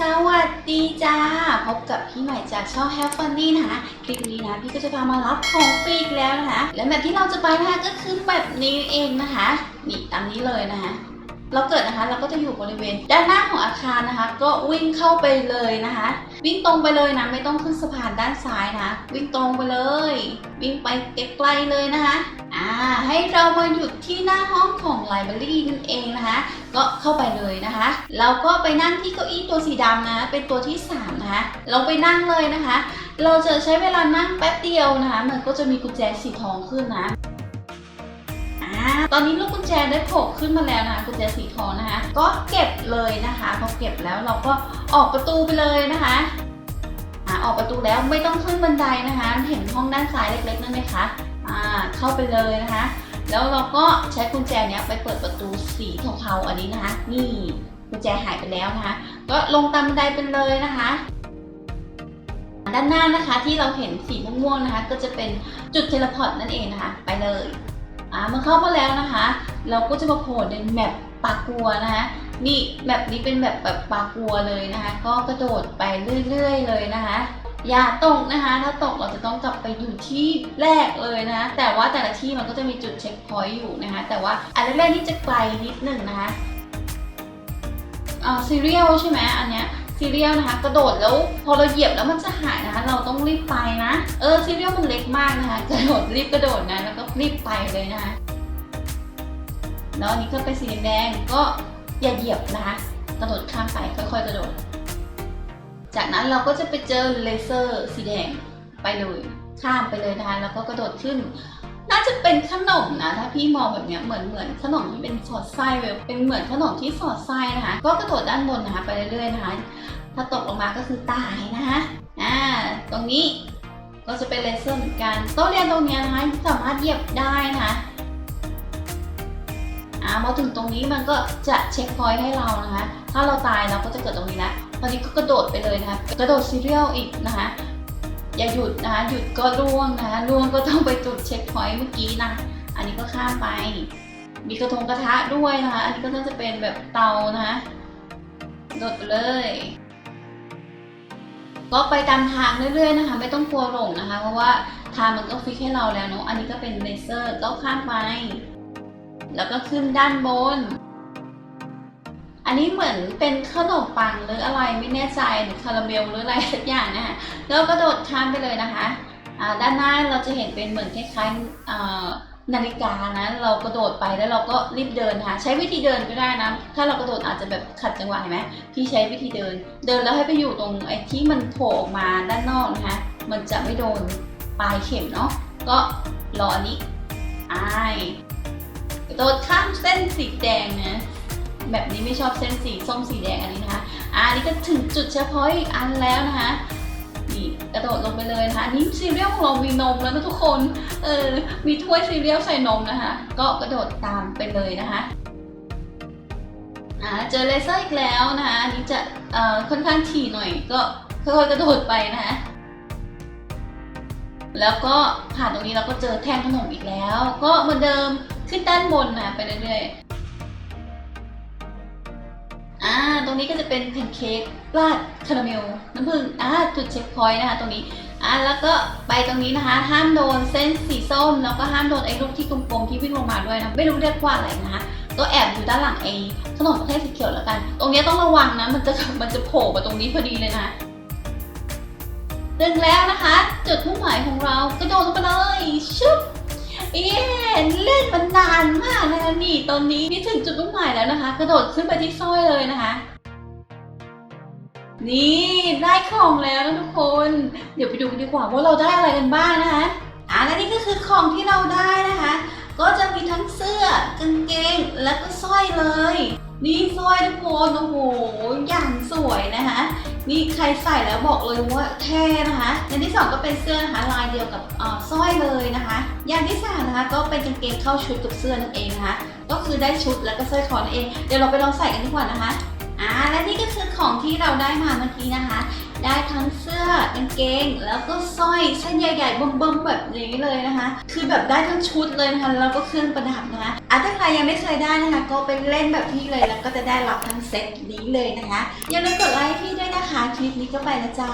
สวัสดีจ้า พบกับพี่ใหม่จากช่อง Have Funny นะคะคลิปนี้นะพี่ก็จะพามารับของฟรีอีกแล้วนะคะ และแบบที่เราจะไปนะคะก็คือแบบนี้เองนะคะ นี่ตามนี้เลยนะคะ เราเกิดนะคะ เราก็จะอยู่บริเวณ ด้านหน้าของอาคารนะคะ ก็วิ่งเข้าไปเลยนะคะ วิ่งตรงไปเลยนะไม่ต้องขึ้นสะพานด้านซ้ายนะวิ่งตรงไปเลย วิ่งไปไกลๆเลยนะคะอ่าให้เรามาหยุดที่หน้าห้องของไลบรารีนั่นเองนะคะ ก็เข้าไปเลยนะคะเราก็ไปนั่งที่เก้าอี้ตัวสีดำนะเป็นตัวที่3นะคะเราไปนั่งเลยนะคะ เราจะใช้เวลานั่งแป๊บเดียวนะคะ มันก็จะมีกุญแจสีทองขึ้นนะ ตอนนี้ลูกกุญแจได้โผล่ขึ้นมาแล้วนะคะกุญแจสีทองนะคะ ก็เก็บเลยนะคะพอเก็บแล้วเราก็ออกประตูไปเลยนะคะอ่าออกประตูแล้วไม่ต้องขึ้นบันไดนะคะ เห็นห้องด้านซ้ายเล็กๆนั่นไหมคะอ่าเข้าไปเลยนะคะ แล้วเราก็ใช้กุญแจเนี้ยไปเปิดประตูสีเทาๆอันนี้นะคะ นี่กุญแจหายไปแล้วนะคะ ก็ลงตามบันไดไปเลยนะคะด้านหน้านะคะที่เราเห็นสีม่วงๆนะคะ ก็จะเป็นจุดเทเลพอร์ตนั่นเองนะคะ ไปเลย อ่าเมื่อเข้ามาแล้วนะคะ เราก็จะมาโผล่ในแมปปากัวนะคะนี่แบบนี้เป็นแบบแบบปากัวเลยนะคะ ก็กระโดดไปเรื่อยๆ เลยนะคะ อย่าตกนะคะ ถ้าตกเราจะต้องกลับไปอยู่ที่แรกเลยนะะแต่ว่าแต่ละที่มันก็จะมีจุดเช็คพอยต์อยู่นะคะ แต่ว่าอันแรกๆนี่จะไกลนิดหนึ่งนะคะเอ่าซีเรียลใช่ไหมอันเนี้ย ซีเรียลนะคะ กระโดดแล้วพอเราเหยียบแล้วมันจะหายนะคะ เราต้องรีบไปนะ เออซีเรียลมันเล็กมากนะคะ กระโดดรีบกระโดดนะแล้วก็รีบไปเลยนะคะแล้วอันนี้ก็เป็นสีแดงก็อย่าเหยียบนะคะกระโดดข้ามไปค่อยๆกระโดด จากนั้นเราก็จะไปเจอเลเซอร์สีแดงไปเลยข้ามไปเลยนะคะแล้วก็กระโดดขึ้น น่าจะเป็นขนมนะ ถ้าพี่มองแบบเนี้ยเหมือนเหมือนขนมที่เป็นสอดไส้เป็นเหมือนขนมที่สอดไส้นะคะ ก็กระโดดด้านบนนะคะ ไปเรื่อยๆนะคะ ถ้าตกลงมาก็คือตายนะคะอ่าตรงนี้ก็จะเป็นเลเซอร์เหมือนกันโต๊ะเรียนตรงนี้นะคะสามารถเหยียบได้นะคะอ่าพอถึงตรงนี้มันก็จะเช็คพอยต์ให้เรานะคะ ถ้าเราตายเราก็จะเกิดตรงนี้แล้วตอนนี้ก็กระโดดไปเลยนะคะ กระโดดซีเรียลอีกนะคะ อย่าหยุดนะคะหยุดก็ร่วงนะคะร่วงก็ต้องไปจุดเช็คพอยต์เมื่อกี้นะ อันนี้ก็ข้ามไป มีกระทงกระทะด้วยนะคะ อันนี้ก็น่าจะเป็นแบบเตานะคะโดดไปเลย ก็ไปตามทางเรื่อยๆนะคะ ไม่ต้องกลัวหลงนะคะ เพราะว่าทางมันก็ฟิกให้เราแล้วเนาะอันนี้ก็เป็นเลเซอร์ก็ข้ามไป แล้วก็ขึ้นด้านบน นนี้เหมือนเป็นขนมปังหรืออะไรไม่แน่ใจหรือคาราเมลหรืออะไรสักอย่างนะคะแล้วกระโดดข้ามไปเลยนะคะด้านหน้าเราจะเห็นเป็นเหมือนคล้ายๆนาฬิกานะเรากระโดดไปแล้วเราก็รีบเดินนะคะใช้วิธีเดินก็ได้นะ ถ้าเรากระโดดอาจจะแบบขัดจังหวะเห็นไหมพี่ใช้วิธีเดิน เดินแล้วให้ไปอยู่ตรงไอ้ที่มันโผล่ออกมาด้านนอกนะคะมันจะไม่โดนปลายเข็มเนาะก็รออันนี้อ้ายกระโดดข้ามเส้นสีแดงนะ แบบนี้ไม่ชอบเส้นสีส้มสีแดงอันนี้นะคะอันนี้ก็ถึงจุดเฉพาะอีกอันแล้วนะคะนี่กระโดดลงไปเลยนะคะอันนี้ซีเรียลของเรามีนมแล้วนะทุกคนเออมีถ้วยซีเรียลใส่นมนะคะ ก็กระโดดตามไปเลยนะคะอ่าเจอเลเซอร์อีกแล้วนะคะอันนี้จะเอ่อค่อนข้างถี่หน่อยก็ค่อยๆกระโดดไปนะคะแล้วก็ผ่านตรงนี้เราก็เจอแท่งขนมอีกแล้ว ก็เหมือนเดิมขึ้นด้านบนนะไปเรื่อย รงนี้ก็จะเป็นแพนเค้กราดคาราเมลน้ำผึ้งอ่าจุดเช็คพอยต์นะคะตรงนี้อ่าแล้วก็ไปตรงนี้นะคะ ห้ามโดนเส้นสีส้ม แล้วก็ห้ามโดนไอ้ลูกที่กลมๆที่วิ่งลงมาด้วยนะไม่รู้เรียกว่าอะไรนะคะก็แอบอยู่ด้านหลังไอ้ขนมประเภทสีเขียวแล้วกัน ตรงนี้ต้องระวังนะมันจะมันจะโผล่มาตรงนี้พอดีเลยนะถึงแล้วนะคะ จุดมุ่งหมายของเรากระโดดลงไปเลยชุบเอ๊ะเล่นมันนานมากนะคะนี่ตอนนี้นี่ถึงจุดมุ่งหมายแล้วนะคะ กระโดดขึ้นไปที่สร้อยเลยนะคะ นี่ได้ของแล้วนะทุกคน เดี๋ยวไปดูกันดีกว่าว่าเราได้อะไรกันบ้างนะคะอ่าและนี่ก็คือของที่เราได้นะคะ ก็จะมีทั้งเสื้อกางเกงแล้วก็สร้อยเลย นี่สร้อยทุกคนโอ้โหอย่างสวยนะคะนี่ใครใส่แล้วบอกเลยว่าเท่นะคะอย่างที่สองก็เป็นเสื้อนะคะลายเดียวกับสร้อยเลยนะคะ อย่างที่สามนะคะก็เป็นกางเกงเข้าชุดกับเสื้อนั่นเองนะคะ ก็คือได้ชุดแล้วก็สร้อยคอนั่นเอง เดี๋ยวเราไปลองใส่กันดีกว่านะคะ อ่าและนี่ก็คือของที่เราได้มาเมื่อกี้นะคะ ได้ทั้งเสื้อกางเกง แล้วก็สร้อยเส้นใหญ่ๆเบิ่มๆแบบนี้เลยนะคะ คือแบบได้ทั้งชุดเลยนะคะแล้วก็เครื่องประดับนะคะอะถ้าใครยังไม่เคยได้นะคะ ก็ไปเล่นแบบพี่เลยแล้วก็จะได้รับทั้งเซตนี้เลยนะคะอย่าลืมกดไลค์พี่ด้วยนะคลิปนี้ก็ไปแล้วจ้า